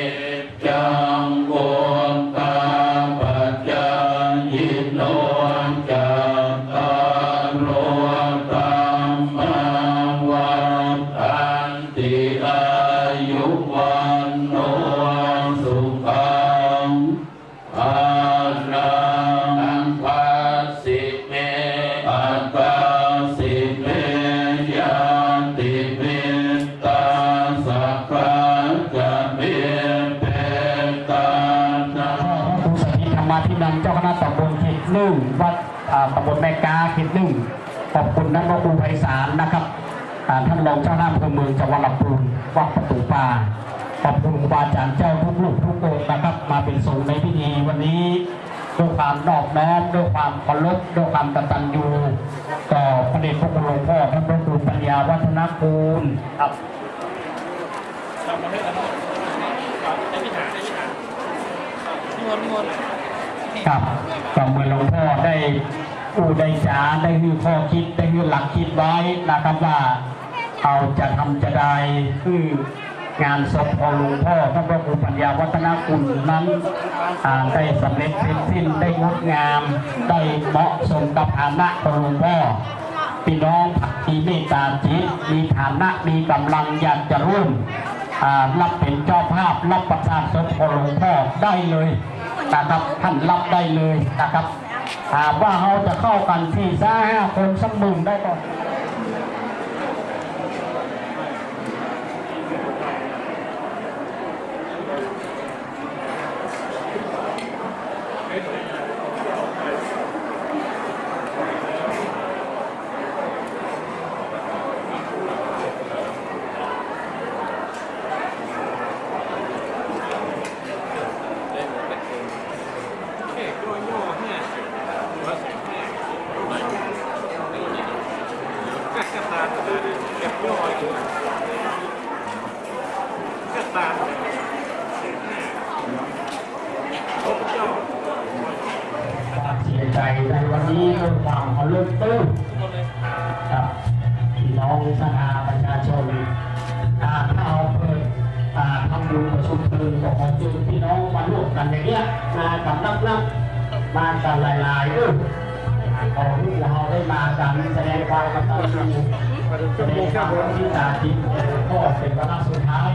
นิ ตธรรมาธินันท์เจ้าคณะตำบลเขตหนึ่งวัดอ่าตำบลแม่กาเขตหนึ่งขอบคุณท่านพระครูไพศาลนะครับอ่าท่านรองเจ้าหน้าอำเภอเมืองจังหวัดลำพูนวัดประตูป่าขอบคุณครูบาอาจารย์เจ้าทุกลูกทุกองค์นะครับ มาเป็นส่งฆ์ในพิธีวันนี้ด้วยความนอบน้อมด้วยความเคารพด้วยความกตัญญูต่อพระเดชพระคุณหลวงพ่อท่านพระครูปัญญาวัฒนกูลครับ กับกับเมื่อหลวงพ่อได้อู้ได้จาได้ฮือข้อคิดได้ฮือหลักคิดไว้นะครับว่าเอาจะทำจะได้คืองานศพของหลวงพ่อพระครูปัญญาวัฒนคุณนั้นอ่าได้สำเร็จเป็นสิ้นได้งดงาม ได้เหมาะสมกับฐานะของหลวงพ่อพี่น้องมีเมตตาจิตมีฐานะมีกำลังอยากจะร่วมอ่ารับเป็นเจ้าภาพรับประทานศพของหลวงพ่อได้เลย นะครับท่านรับได้เลยนะครับหากว่าเราจะเข้ากันที่ห้าคนสักหมื่นได้ก่อน เสียใจ นวันนี้ด้วยความเคารพตื้นครับพี่น้องสถาประชาชนอ่าถ้าเอาเปิดอ่าทำบุญประชุมเพลิงของของจุพี่น้องมาร่วมกันอย่างเงี้ยมากันนับนับมากันหลายๆด้วยขอที่เราได้มากันแสดงความกตัญญูแสดงความที่ตาจิตพ่อเป็นวาระสุดท้าย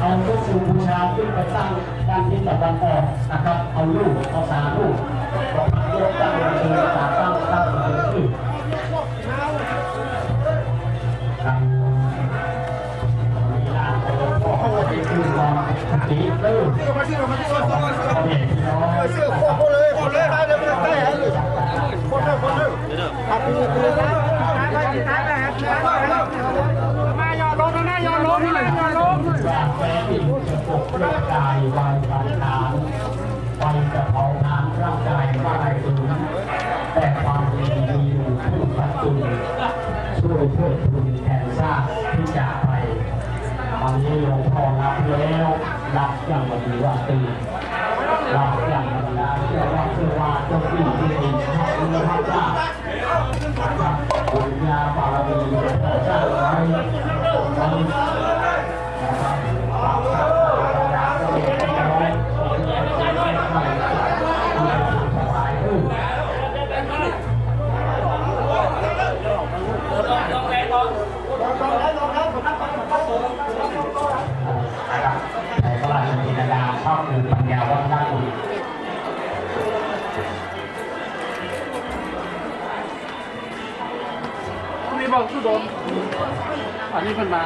เอาลูกบูชาขึ้นไปตั้งด้านทิศตะวันออกนะครับ เอาลูกเอาสาลูก เอาพักยกตั้งเชิญตาตั้งตั้งเชิญขึ้นครับมีล แล้วรับอย่างวันดีว่าตื่นรับอย่างวันดาเชื่อว่าเชื่อว่าเจ้าที่ที่ดีพระเรือพระเจ้าบุญญาบา บอกสุดงอันนี้เพิ่นมา